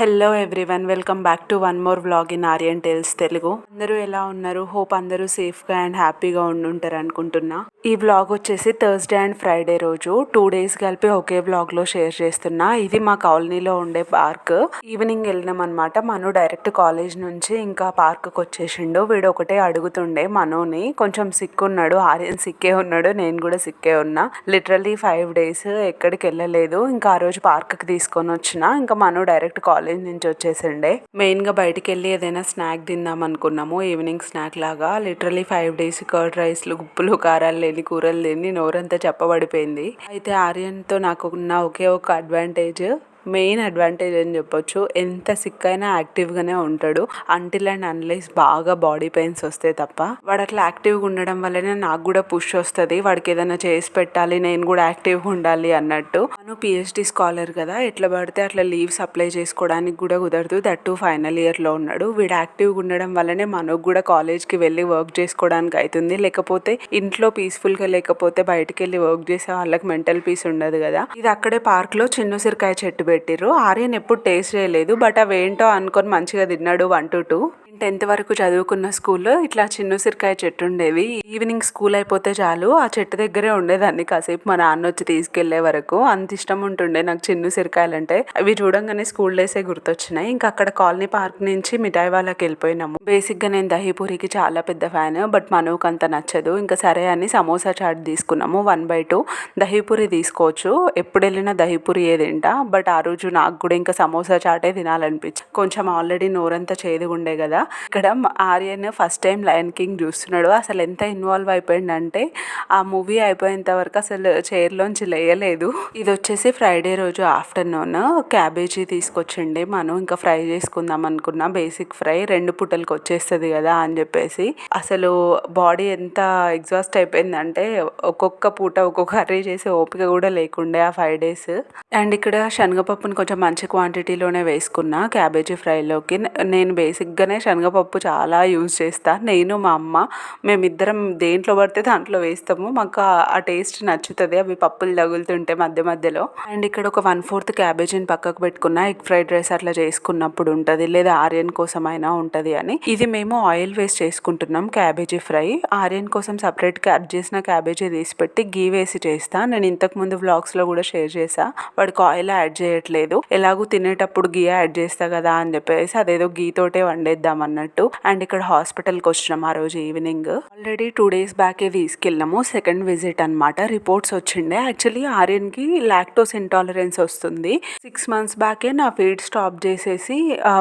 Hello everyone welcome back to one more vlog in Aryan tells Telugu అందరూ ఎలా ఉన్నారు? Hope అందరూ సేఫ్గా అండ్ హ్యాపీగా ఉండుంటారు అనుకుంటున్నా. ఈ వ్లాగ్ వచ్చేసి థర్స్డే అండ్ ఫ్రైడే రోజు. టూ డేస్ కలిపి ఒకే వ్లాగ్లో షేర్ చేస్తున్నా. ఇది మా కాలనీలో ఉండే పార్క్ ఈవినింగ్ వెళ్ళినాం అనమాట మను డైరెక్ట్ కాలేజ్ నుంచి ఇంకా పార్క్కి వచ్చేసిండు. వీడు ఒకటే అడుగుతుండే మనోని. కొంచెం సిక్ ఉన్నాడు. ఆర్యన్ సిక్కే ఉన్నాడు. నేను కూడా సిక్కే ఉన్నా. లిటరలీ ఫైవ్ డేస్ ఎక్కడికి వెళ్ళలేదు. ఇంకా ఆ రోజు పార్క్కి తీసుకొని వచ్చిన. ఇంకా మను డైరెక్ట్ కాలేజ్ నుంచి వచ్చేసిండే. మెయిన్గా బయటికి వెళ్ళి ఏదైనా స్నాక్ తిందాం అనుకున్నాము. ఈవినింగ్ స్నాక్ లాగా. లిటరలీ ఫైవ్ డేస్ కర్డ్ రైస్లు గుప్పులు కారాలు లేని కూరలు లేని నోరంతా చెప్పబడిపోయింది. అయితే ఆర్యన్తో నాకు ఉన్న ఒకే ఒక అడ్వాంటేజ్ మెయిన్ అడ్వాంటేజ్ అని చెప్పొచ్చు? ఎంత సిక్ అయినా యాక్టివ్గానే ఉంటాడు. అంటిల్ అండ్ అన్లైస్ బాగా బాడీ పెయిన్స్ వస్తాయి తప్ప. వాడు అట్లా యాక్టివ్గా ఉండడం వల్లనే నాకు కూడా పుష్ వస్తుంది. వాడికి ఏదైనా చేసి పెట్టాలి నేను కూడా యాక్టివ్గా ఉండాలి అన్నట్టు. మనం పిహెచ్డి స్కాలర్ కదా. ఎట్లా పడితే అట్లా లీవ్స్ అప్లై చేసుకోవడానికి కూడా కుదరదు. దట్ టు ఫైనల్ ఇయర్లో ఉన్నాడు. వీడు యాక్టివ్గా ఉండడం వల్లనే మనకు కూడా కాలేజ్కి వెళ్ళి వర్క్ చేసుకోవడానికి అవుతుంది లేకపోతే ఇంట్లో పీస్ఫుల్గా లేకపోతే బయటకు వెళ్ళి వర్క్ చేసే వాళ్ళకి మెంటల్ పీస్ ఉండదు కదా. ఇది అక్కడే పార్క్లో చిన్న సిరకాయ చెట్టు పెట్టిర్రు. ఆర్యన్ ఎప్పుడు టేస్ట్ చేయలేదు బట్ అవి ఏంటో అనుకొని మంచిగా తిన్నాడు వన్ టు టూ టెన్త్ వరకు చదువుకున్న స్కూల్లో ఇట్లా చిన్న సిరకాయ చెట్టు ఉండేవి. ఈవినింగ్ స్కూల్ అయిపోతే చాలు. ఆ చెట్టు దగ్గరే ఉండేదాన్ని. కాసేపు మా నాన్న వచ్చి తీసుకెళ్ళే వరకు అంత ఇష్టం ఉంటుండే నాకు చిన్న సిరకాయలు అంటే అవి చూడంగానే స్కూల్ డేసే గుర్తొచ్చినాయి. ఇంకా అక్కడ కాలనీ పార్క్ నుంచి మిఠాయి వాళ్ళకి వెళ్ళిపోయినాము. బేసిక్గా నేను దహీపూరికి చాలా పెద్ద ఫ్యాన్ బట్ మనోకి అంత నచ్చదు. ఇంకా సరే అని సమోసా చాట్ తీసుకున్నాము. వన్ బై టూ దహీపూరి తీసుకోవచ్చు. ఎప్పుడు వెళ్ళినా దహీపూరి ఏదింటా బట్ ఆ రోజు నాకు కూడా ఇంకా సమోసా చాటే తినాలనిపించి కొంచెం ఆల్రెడీ నోరంతా చేదుగుండే కదా. ఇక్కడ Aryan first time Lion King చూస్తున్నాడు. అసలు ఎంత ఇన్వాల్వ్ అయిపోయిందంటే ఆ మూవీ అయిపోయేంత వరకు అసలు చైర్లోంచి లేయలేదు. ఇది వచ్చేసి ఫ్రైడే రోజు ఆఫ్టర్నూన్. క్యాబేజీ తీసుకొచ్చిండే మనం. ఇంకా ఫ్రై చేసుకుందాం అనుకున్నా. బేసిక్ ఫ్రై రెండు పుట్టలకు వచ్చేస్తుంది కదా అని చెప్పేసి. అసలు బాడీ ఎంత ఎగ్జాస్ట్ అయిపోయిందంటే ఒక్కొక్క పూట ఒక్కొక్క కర్రీ చేసే ఓపిక కూడా లేకుండే ఆ ఫైవ్ డేస్. అండ్ ఇక్కడ శనగపప్పుని కొంచెం మంచి క్వాంటిటీలోనే వేసుకున్నా క్యాబేజీ ఫ్రైలోకి. నేను బేసిక్గానే శనగపప్పు చాలా యూజ్ చేస్తాను నేను మా అమ్మ మేమిద్దరం దేంట్లో పడితే దాంట్లో వేస్తాము. మాకు ఆ టేస్ట్ నచ్చుతుంది. అవి పప్పులు తగులుతుంటే మధ్య మధ్యలో. అండ్ ఇక్కడ ఒక వన్ ఫోర్త్ క్యాబేజీని పక్కకు పెట్టుకున్న ఎగ్ ఫ్రైడ్ రైస్ అట్లా చేసుకున్నప్పుడు ఉంటుంది. లేదా ఆర్యన్ కోసం అయినా ఉంటుంది అని. ఇది మేము ఆయిల్ వేస్ట్ చేసుకుంటున్నాం క్యాబేజీ ఫ్రై. ఆర్యన్ కోసం సపరేట్ కట్ చేసిన క్యాబేజీ తీసి పెట్టి గీ వేసి చేస్తా. నేను ఇంతకు ముందు వ్లాగ్స్లో కూడా షేర్ చేసా వాడికి ఆయిల్ యాడ్ చేయట్లేదు. ఎలాగో తినేటప్పుడు గీ యాడ్ చేస్తా కదా అని చెప్పేసి అదేదో గీ తోటే వండేద్దాం అన్నట్టు. అండ్ ఇక్కడ హాస్పిటల్కి వచ్చినాం ఆ రోజు ఈవినింగ్. ఆల్రెడీ టూ డేస్ బ్యాకే తీసుకెళ్ళాము. సెకండ్ విజిట్ అనమాట రిపోర్ట్స్ వచ్చిండే. యాక్చువల్లీ ఆర్యన్కి లాక్టోస్ ఇంటాలరెన్స్ వస్తుంది. సిక్స్ మంత్స్ బ్యాకే నా ఫీడ్ స్టాప్ చేసేసి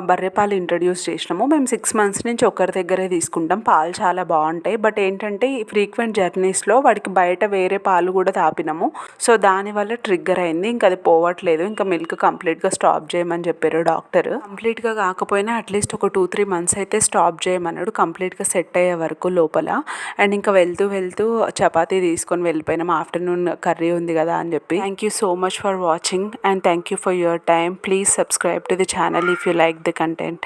బర్రెపాలు ఇంట్రడ్యూస్ చేసినాము. మేము సిక్స్ మంత్స్ నుంచి ఒకరి దగ్గరే తీసుకుంటాం. పాలు చాలా బాగుంటాయి. బట్ ఏంటంటే ఫ్రీక్వెంట్ జర్నీస్లో వాడికి బయట వేరే పాలు కూడా తాపినాము. సో దానివల్ల ట్రిగ్గర్ అయింది. ఇంకా అది పోవట్లేదు. ఇంకా మిల్క్ కంప్లీట్గా స్టాప్ చేయమని చెప్పారు డాక్టర్. కంప్లీట్గా కాకపోయినా అట్లీస్ట్ ఒక టూ త్రీ మంత్స్ అయితే స్టాప్ చేయమన్నాడు. కంప్లీట్గా సెట్ అయ్యే వరకు లోపల. అండ్ ఇంకా వెళ్తూ వెళ్తూ చపాతీ తీసుకొని వెళ్ళిపోయినాం. ఆఫ్టర్నూన్ కర్రీ ఉంది కదా అని చెప్పి. Thank you so much for watching and thank you for your time please subscribe to the channel if you like the content